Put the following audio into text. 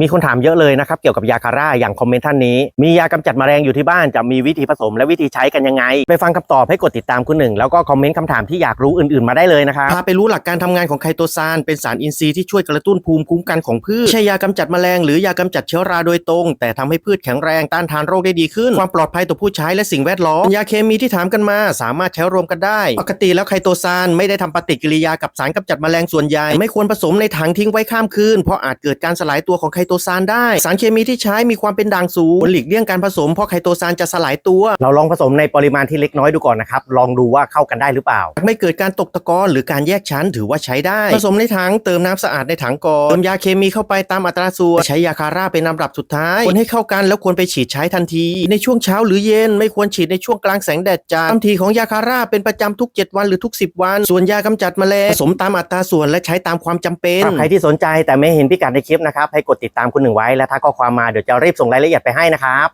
มีคนถามเยอะเลยนะครับเกี่ยวกับยาคาร่าอย่างคอมเมนต์ท่านนี้ มียากำจัดแมลงอยู่ที่บ้านจะมีวิธีผสมและวิธีใช้กันยังไง ไปฟังคำตอบให้กดติดตามคุณหนึ่งแล้วก็คอมเมนต์คำถามที่อยากรู้อื่นๆมาได้เลยนะครับพาไปรู้หลักการทำงานของไคโตซานเป็นสารอินทรีย์ที่ช่วยกระตุ้นภูมิคุ้มกันของพืชใช่ยากำจัดแมลงหรือยากำจัดเชื้อราโดยตรง แต่ทำให้พืชแข็งแรงต้านทานโรคได้ดีขึ้น ความปลอดภัยต่อผู้ใช้และสิ่งแวดล้อมยาเคมีที่ถามกันมา สามารถใช้รวมกันได้ ปกติแล้วไคโตซานไม่ได้ทำปฏิกิริยากับสารกำจัดแมลงส่วนใหญ่ไม่ควรผสมในถังทิ้งไว้ข้ามคืนเพราะอาจเกิดการสลายตัวของไคโตซานได้ สารเคมีที่ใช้มีความเป็นด่างสูงควรหลีกเลี่ยงการผสมเพราะไคโตซานจะสลายตัว เราลองผสมในปริมาณที่เล็กน้อยดูก่อนนะครับ ลองดูว่าเข้ากันได้หรือเปล่า ไม่เกิดการตกตะกอนหรือการแยกชั้นถือว่าใช้ได้ ผสมในถังเติมน้ำสะอาดในถังก่อนเติมยาเคมีเข้าไปตามอัตราส่วนใช้ยาคาร่าเป็นลำดับสุดท้ายคนให้เข้ากันแล้วควรไปฉีดใช้ทันที ในช่วงเช้าหรือเย็นไม่ควรฉีดในช่วงกลางแสงแดดจ้าทำทีของยาคาร่าเป็นประจำทุก 7 วันหรือทุก 10 วัน ส่วนยากำจัดแมลงผสมตามอัตราส่วนและใช้ตามความจำเป็นใครที่สนใจแต่ไม่เห็นพิกัดในคลิปนะครับให้กดติดตามคุณหนึ่งไว้และถ้าข้อความมาเดี๋ยวจะรีบส่งรายละเอียดไปให้นะครับ